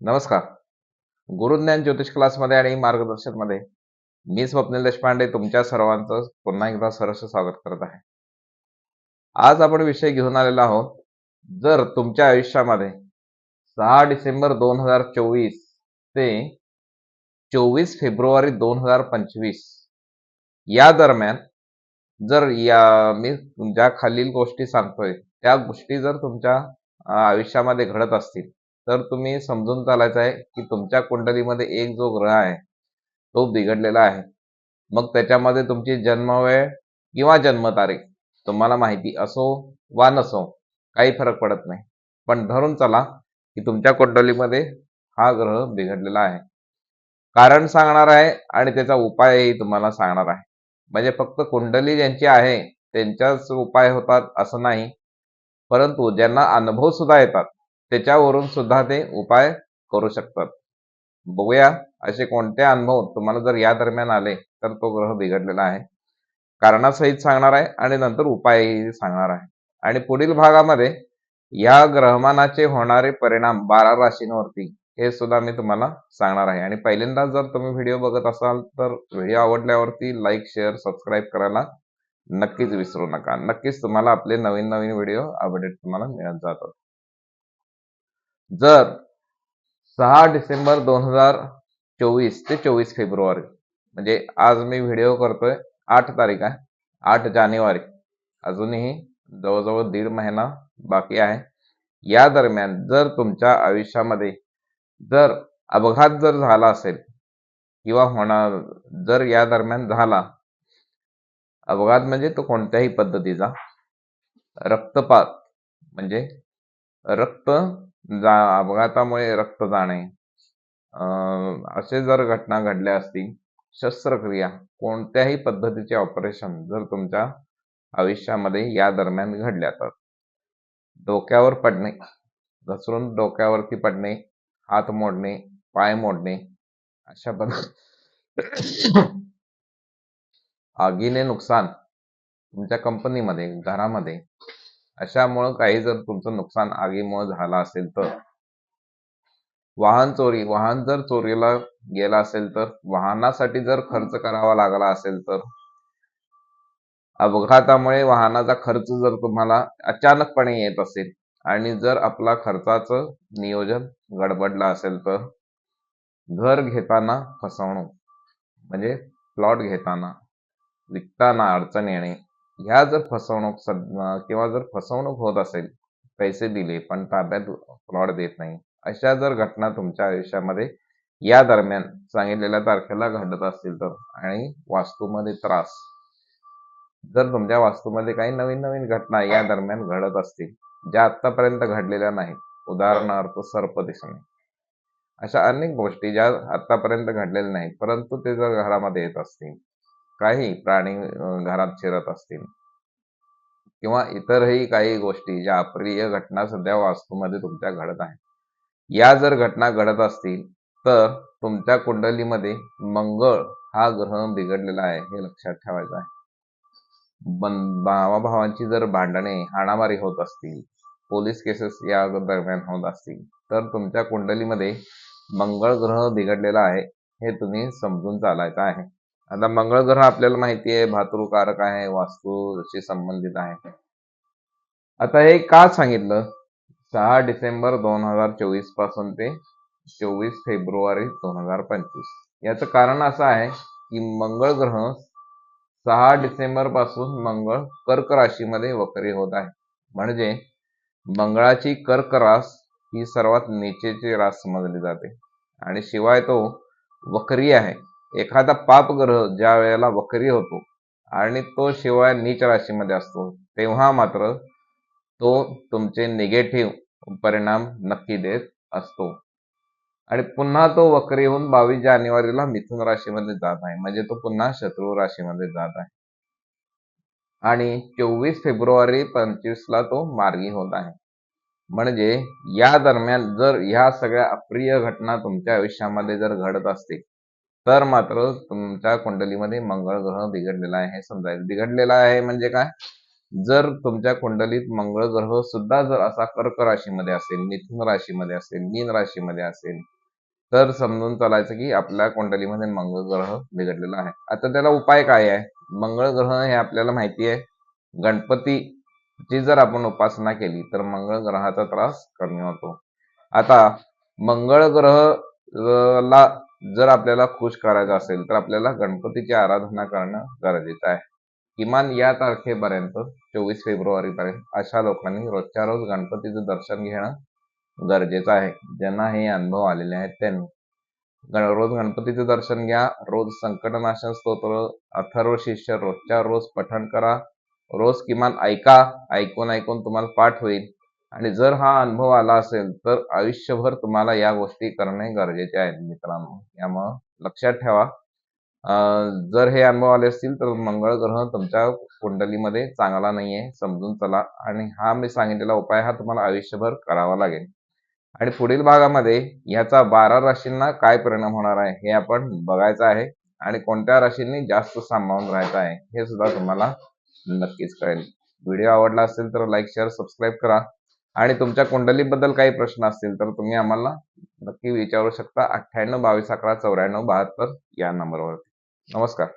नमस्कार. गुरुज्ञान ज्योतिष क्लासमध्ये आणि मार्गदर्शनमध्ये मी स्वप्नील देशपांडे तुमच्या सर्वांचं पुन्हा एकदा सरस स्वागत करत आहे. आज आपण विषय घेऊन आलेलो आहोत. जर तुमच्या आयुष्यामध्ये सहा डिसेंबर दोन हजार चोवीस ते चोवीस फेब्रुवारी दोन हजार पंचवीस या दरम्यान जर या मी ज्या खालील गोष्टी सांगतोय त्या गोष्टी जर तुमच्या आयुष्यामध्ये घडत असतील तर तुम्ही समजून चालायचं आहे की तुमच्या कुंडलीमध्ये एक जो ग्रह आहे तो बिघडलेला आहे. मग त्याच्यामध्ये तुमची जन्मवेळ किंवा जन्मतारीख तुम्हाला माहिती असो वा नसो काही फरक पडत नाही. पण धरून चला की तुमच्या कुंडलीमध्ये हा ग्रह बिघडलेला आहे. कारण सांगणार आहे आणि त्याचा उपायही तुम्हाला सांगणार आहे. म्हणजे फक्त कुंडली ज्यांची आहे त्यांच्याच उपाय होतात असं नाही. परंतु ज्यांना अनुभव सुद्धा येतात त्याच्यावरून सुद्धा ते उपाय करू शकतात. बघूया असे कोणते अनुभव तुम्हाला जर या दरम्यान आले तर तो ग्रह बिघडलेला आहे. कारणासहित सांगणार आहे आणि नंतर उपायही सांगणार आहे. आणि पुढील भागामध्ये या ग्रहमानाचे होणारे परिणाम बारा राशींवरती हे सुद्धा मी तुम्हाला सांगणार आहे. आणि पहिल्यांदा जर तुम्ही व्हिडिओ बघत असाल तर व्हिडिओ आवडल्यावरती लाईक शेअर सबस्क्राईब करायला नक्कीच विसरू नका. नक्कीच तुम्हाला आपले नवीन नवीन व्हिडिओ अपडेट तुम्हाला मिळत जातात. जर सहा डिसेंबर दोन हजार चोवीस ते चोवीस फेब्रुवारी म्हणजे आज मी व्हिडिओ करतोय आठ तारीख आहे आठ जानेवारी अजूनही जवळजवळ दीड महिना बाकी आहे. या दरम्यान जर तुमच्या आयुष्यामध्ये जर अपघात जर झाला असेल किंवा होणार जर या दरम्यान झाला अपघात म्हणजे तो कोणत्याही पद्धतीचा रक्तपात म्हणजे रक्त जा अपघातामुळे रक्त जाणे. असे जर घटना घडल्या असतील शस्त्रक्रिया कोणत्याही पद्धतीचे ऑपरेशन जर तुमच्या आयुष्यामध्ये या दरम्यान घडल्या तर. डोक्यावर पडणे घसरून डोक्यावरती पडणे हात मोडणे पाय मोडणे अशा पद्ध आगीने नुकसान तुमच्या कंपनीमध्ये घरामध्ये अशामुळं काही जर तुमचं नुकसान आगीमुळे झालं असेल तर? वाहन चोरी वाहन जर चोरीला गेला असेल तर? वाहनासाठी जर खर्च करावा लागला असेल तर? अपघातामुळे वाहनाचा खर्च जर तुम्हाला अचानकपणे येत असेल आणि जर आपला खर्चाचं नियोजन गडबडलं असेल तर? घर घेताना फसवणूक म्हणजे प्लॉट घेताना विकताना अडचण येणे ह्या जर फसवणूक किंवा जर फसवणूक होत असेल पैसे दिले पण ताब्यात फ्रॉड देत नाही अशा जर घटना तुमच्या आयुष्यामध्ये या दरम्यान सांगितलेल्या तारखेला घडत असतील तर आणि वास्तूमध्ये त्रास जर तुमच्या वास्तूमध्ये काही नवीन नवीन घटना या दरम्यान घडत असतील ज्या आतापर्यंत घडलेल्या नाहीत उदाहरणार्थ सर्प दिसणे अशा अनेक गोष्टी ज्या आतापर्यंत घडलेल्या नाहीत परंतु ते जर घरामध्ये येत असतील काही प्राणी घरात शिरत असतील. किंवा इतरही काही गोष्टी ज्या अप्रिय घटना सध्या वास्तूमध्ये तुमच्या घडत आहेत. या जर घटना घडत असतील तर तुमच्या कुंडलीमध्ये मंगळ हा ग्रह बिघडलेला आहे हे लक्षात ठेवायचं आहे. भावाभावांची जर भांडणे हाणामारी होत असतील पोलीस केसेस या दरम्यान होत असतील तर तुमच्या कुंडलीमध्ये मंगळ ग्रह बिघडलेला आहे हे तुम्ही समजून चालायचं आहे. आता मंगळ ग्रह आपल्याला माहिती आहे भातृकारक आहे वास्तूशी संबंधित आहे. आता हे का सांगितलं? सहा डिसेंबर दोन हजार चोवीसपासून ते चोवीस फेब्रुवारी दोन हजार पंचवीस. याचं कारण असं आहे की मंगळ ग्रह सहा डिसेंबरपासून मंगळ कर्क राशीमध्ये वक्री होत आहे. म्हणजे मंगळाची कर्क रास ही सर्वात नीचेची रास समजली जाते. आणि शिवाय तो वक्री आहे. एखादा पाप ग्रह ज्या वेळेला वक्री होतो आणि तो शिवाय नीच राशीमध्ये असतो तेव्हा मात्र तो तुमचे निगेटिव्ह परिणाम नक्की देत असतो. आणि पुन्हा तो वक्री होऊन बावीस जानेवारीला मिथुन राशीमध्ये जात आहे. म्हणजे तो पुन्हा शत्रू राशीमध्ये जात आहे. आणि चोवीस फेब्रुवारी पंचवीस ला तो मार्गी होत आहे. म्हणजे या दरम्यान जर ह्या सगळ्या अप्रिय घटना तुमच्या आयुष्यामध्ये जर घडत असतील तर मात्र तुमच्या कुंडलीमध्ये मंगळ ग्रह बिघडलेला आहे. समजायचं. बिघडलेला आहे म्हणजे काय? जर तुमच्या कुंडलीत मंगळ ग्रह सुद्धा जर असा कर्क राशीमध्ये असेल मिथुन राशीमध्ये असेल मीन राशीमध्ये असेल तर समजून चालायचं की आपल्या कुंडलीमध्ये मंगळ ग्रह बिघडलेला आहे. आता त्याला उपाय काय आहे? मंगळ ग्रह हे आपल्याला माहिती आहे. गणपतीची जर आपण उपासना केली तर मंगळ ग्रहाचा त्रास कमी होतो. आता मंगळ ग्रह ला जर आपल्याला खुश करायचं असेल तर आपल्याला गणपतीची आराधना करणं गरजेचं आहे. किमान या तारखेपर्यंत चोवीस फेब्रुवारीपर्यंत अशा लोकांनी रोजच्या रोज गणपतीचं दर्शन घेणं गरजेचं आहे. ज्यांना हे अनुभव आलेले आहेत त्यांनी. गण- रोज गणपतीचं दर्शन घ्या रोज संकटनाशन स्तोत्र अथर्व शिष्य रोजच्या रोज पठण करा रोज किमान ऐका ऐकून ऐकून तुम्हाला पाठ होईल. आणि जर हा अनुभव आला असेल तर आयुष्यभर तुम्हाला या गोष्टी करणे गरजेचे आहेत मित्रांनो. यामुळं लक्षात ठेवा. जर हे अनुभव आले असतील तर मंगळ ग्रह तुमच्या कुंडलीमध्ये चांगला नाहीये समजून चला. आणि हा मी सांगितलेला उपाय हा तुम्हाला आयुष्यभर करावा लागेल. आणि पुढील भागामध्ये ह्याचा बारा राशींना काय परिणाम होणार आहे हे आपण बघायचं आहे. आणि कोणत्या राशींनी जास्त सांभाळून राहायचं आहे हे सुद्धा तुम्हाला नक्कीच कळेल. व्हिडिओ आवडला असेल तर लाईक शेअर सबस्क्राईब करा. आणि तुमच्या कुंडलीबद्दल काही प्रश्न असतील तर तुम्ही आम्हाला नक्की विचारू शकता. अठ्ठ्याण्णव बावीस अकरा चौऱ्याण्णव बहात्तर या नंबरवर नमस्कार.